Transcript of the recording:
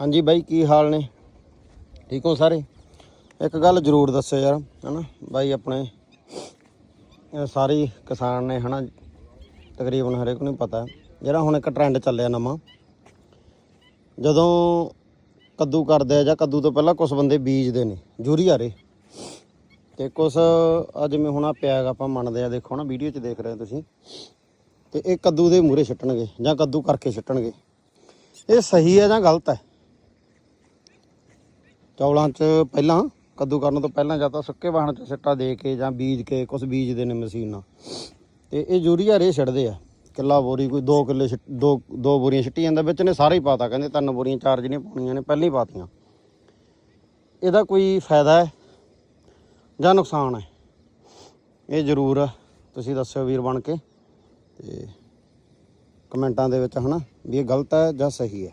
ਹਾਂਜੀ ਬਾਈ, ਕੀ ਹਾਲ ਨੇ? ਠੀਕ ਹੋ ਸਾਰੇ? ਇੱਕ ਗੱਲ ਜ਼ਰੂਰ ਦੱਸਿਓ ਯਾਰ, ਹਨਾ? ਬਾਈ ਆਪਣੇ ਸਾਰੇ ਕਿਸਾਨ ਨੇ, ਹਨਾ? ਤਕਰੀਬਨ ਹਰੇਕ ਨੂੰ ਪਤਾ। ਜਿਹੜਾ ਹੁਣ ਇੱਕ ਟ੍ਰੈਂਡ ਚੱਲਿਆ ਨਵਾਂ, ਜਦੋਂ ਕੱਦੂ ਕਰਦੇ ਆ ਜਾਂ ਕੱਦੂ ਤੋਂ ਪਹਿਲਾਂ ਕੁਝ ਬੰਦੇ ਬੀਜਦੇ ਨੇ ਜੂਰੀਆ ਰੇ ਤੇ ਕੁਝ ਆ ਜਿਵੇਂ ਹੁਣ ਆ ਪਿਆ ਆਪਾਂ ਮੰਨਦੇ ਆ, ਦੇਖੋ ਨਾ, ਵੀਡੀਓ 'ਚ ਦੇਖ ਰਹੇ ਹੋ ਤੁਸੀਂ। ਤੇ ਇਹ ਕੱਦੂ ਦੇ ਮੂਰੇ ਛੱਟਣਗੇ ਜਾਂ ਕੱਦੂ ਕਰਕੇ ਛੱਟਣਗੇ। ਇਹ ਸਹੀ ਹੈ ਜਾਂ ਗਲਤ ਹੈ? ਚੌਲਾਂ 'ਚ ਪਹਿਲਾਂ ਕੱਦੂ ਕਰਨ ਤੋਂ ਪਹਿਲਾਂ ਜਾਂ ਤਾਂ ਸੁੱਕੇ ਵਾਹਣ 'ਚ ਸਿੱਟਾ ਦੇ ਕੇ ਜਾਂ ਬੀਜ ਕੇ ਕੁਝ ਬੀਜਦੇ ਨੇ ਮਸ਼ੀਨ। ਨਾਲ ਤੇ ਇਹ ਯੂਰੀਆ ਰੇ ਛੱਡਦੇ ਆ। ਕਿੱਲਾ ਬੋਰੀ ਕੋਈ 2 ਕਿੱਲੇ ਛਿੱਟ- ਦੋ ਦੋ ਬੋਰੀਆਂ ਛਿੱਟੀ ਜਾਂਦਾ, ਵਿੱਚ ਨੇ ਸਾਰੇ ਹੀ ਪਾਤਾ, ਕਹਿੰਦੇ ਤਿੰਨ ਬੋਰੀਆਂ, ਚਾਰ ਜਿਹੜੀਆਂ ਪਾਉਣੀਆਂ ਨੇ, ਪਹਿਲਾਂ ਹੀ ਪਾਤੀਆਂ। ਇਹਦਾ ਕੋਈ ਫਾਇਦਾ ਹੈ ਜਾਂ ਨੁਕਸਾਨ ਹੈ? ਇਹ ਜ਼ਰੂਰ ਤੁਸੀਂ ਦੱਸਿਓ ਵੀਰ ਬਣ ਕੇ ਤੇ ਕਮੈਂਟਾਂ ਦੇ ਵਿੱਚ ਹਨਾ, ਵੀ ਇਹ ਗਲਤ ਹੈ ਜਾਂ ਸਹੀ ਹੈ।